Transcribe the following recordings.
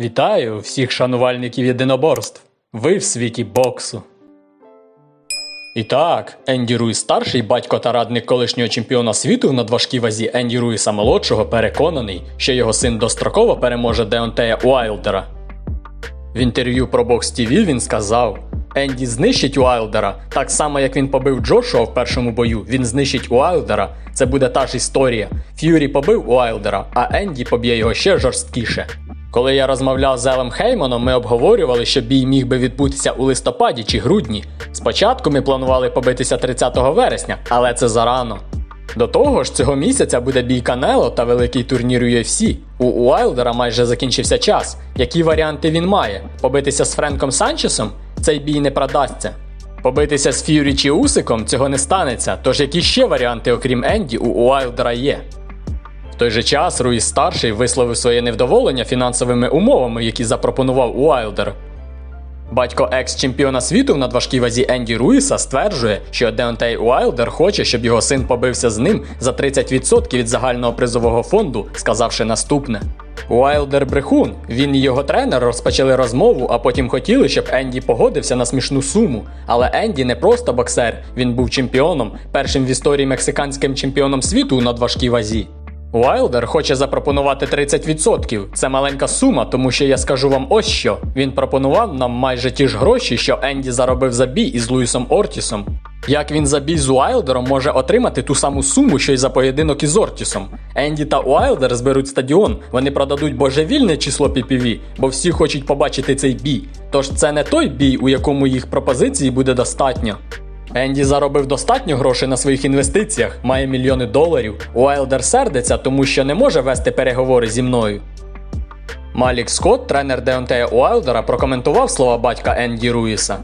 Вітаю всіх шанувальників єдиноборств. Ви в світі боксу. І так, Енді Руїс старший, батько та радник колишнього чемпіона світу в надважкій вазі Енді Руїса молодшого переконаний, що його син достроково переможе Деонтея Уайлдера. В інтерв'ю про Бокс ТВ він сказав: Енді знищить Уайлдера, так само як він побив Джошуа в першому бою, він знищить Уайлдера. Це буде та ж історія. Ф'юрі побив Уайлдера, а Енді поб'є його ще жорсткіше. Коли я розмовляв з Елем Хейманом, ми обговорювали, що бій міг би відбутися у листопаді чи грудні. Спочатку ми планували побитися 30 вересня, але це зарано. До того ж, цього місяця буде бій Канело та великий турнір UFC. У Уайлдера майже закінчився час. Які варіанти він має? Побитися з Френком Санчесом? Цей бій не продасться. Побитися з Ф'юрі чи Усиком цього не станеться. Тож які ще варіанти, окрім Енді, у Уайлдера є? Той же час Руїс старший висловив своє невдоволення фінансовими умовами, які запропонував Уайлдер. Батько екс-чемпіона світу в надважкій вазі Енді Руїса стверджує, що Деонтей Уайлдер хоче, щоб його син побився з ним за 30% від загального призового фонду, сказавши наступне. Уайлдер брехун. Він і його тренер розпочали розмову, а потім хотіли, щоб Енді погодився на смішну суму. Але Енді не просто боксер, він був чемпіоном, першим в історії мексиканським чемпіоном світу у надважкій вазі. Уайлдер хоче запропонувати 30%. Це маленька сума, тому що я скажу вам ось що. Він пропонував нам майже ті ж гроші, що Енді заробив за бій із Луїсом Ортісом. Як він за бій з Уайлдером може отримати ту саму суму, що й за поєдинок із Ортісом? Енді та Уайлдер зберуть стадіон, вони продадуть божевільне число PPV, бо всі хочуть побачити цей бій. Тож це не той бій, у якому їх пропозиції буде достатньо. Енді заробив достатньо грошей на своїх інвестиціях, має мільйони доларів. Уайлдер сердиться, тому що не може вести переговори зі мною. Малік Скотт, тренер Деонтея Уайлдера, прокоментував слова батька Енді Руїса.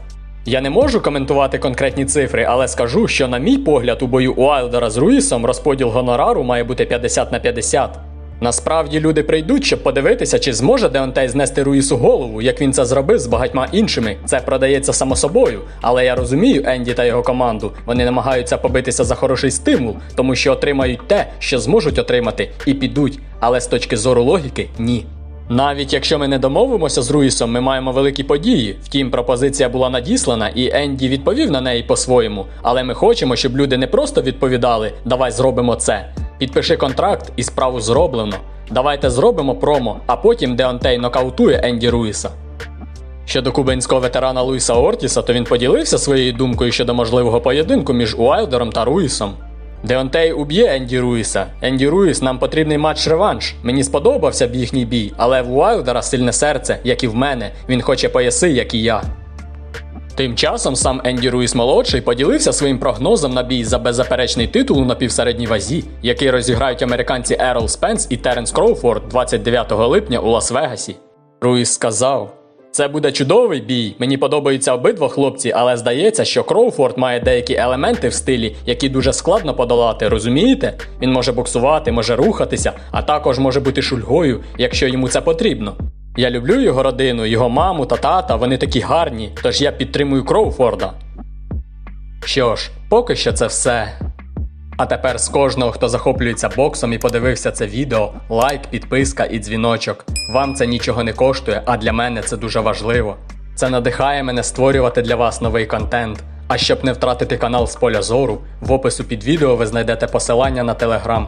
Я не можу коментувати конкретні цифри, але скажу, що, на мій погляд, у бою Уайлдера з Руїсом розподіл гонорару має бути 50 на 50. Насправді люди прийдуть, щоб подивитися, чи зможе Деонтей знести Руїсу голову, як він це зробив з багатьма іншими. Це продається само собою. Але я розумію Енді та його команду. Вони намагаються побитися за хороший стимул, тому що отримають те, що зможуть отримати, і підуть. Але з точки зору логіки, ні. Навіть якщо ми не домовимося з Руїсом, ми маємо великі події. Втім, пропозиція була надіслана, і Енді відповів на неї по-своєму. Але ми хочемо, щоб люди не просто відповідали Давай зробимо це. Підпиши контракт і справу зроблено. Давайте зробимо промо, а потім Деонтей нокаутує Енді Руїса. Щодо кубинського ветерана Луїса Ортіса, то він поділився своєю думкою щодо можливого поєдинку між Уайлдером та Руїсом. Деонтей уб'є Енді Руїса. Енді Руїс, нам потрібний матч-реванш. Мені сподобався б їхній бій, але в Уайлдера сильне серце, як і в мене. Він хоче пояси, як і я. Тим часом сам Енді Руїс молодший поділився своїм прогнозом на бій за беззаперечний титул у напівсередній вазі, який розіграють американці Ерол Спенс і Теренс Кроуфорд 29 липня у Лас-Вегасі. Руїс сказав: Це буде чудовий бій. Мені подобаються обидва хлопці, але здається, що Кроуфорд має деякі елементи в стилі, які дуже складно подолати. Розумієте? Він може боксувати, може рухатися, а також може бути шульгою, якщо йому це потрібно. Я люблю його родину, його маму та тата, вони такі гарні, тож я підтримую Кроуфорда. Що ж, поки що це все. А тепер з кожного, хто захоплюється боксом і подивився це відео, лайк, підписка і дзвіночок. Вам це нічого не коштує, а для мене це дуже важливо. Це надихає мене створювати для вас новий контент. А щоб не втратити канал з поля зору, в опису під відео ви знайдете посилання на телеграм.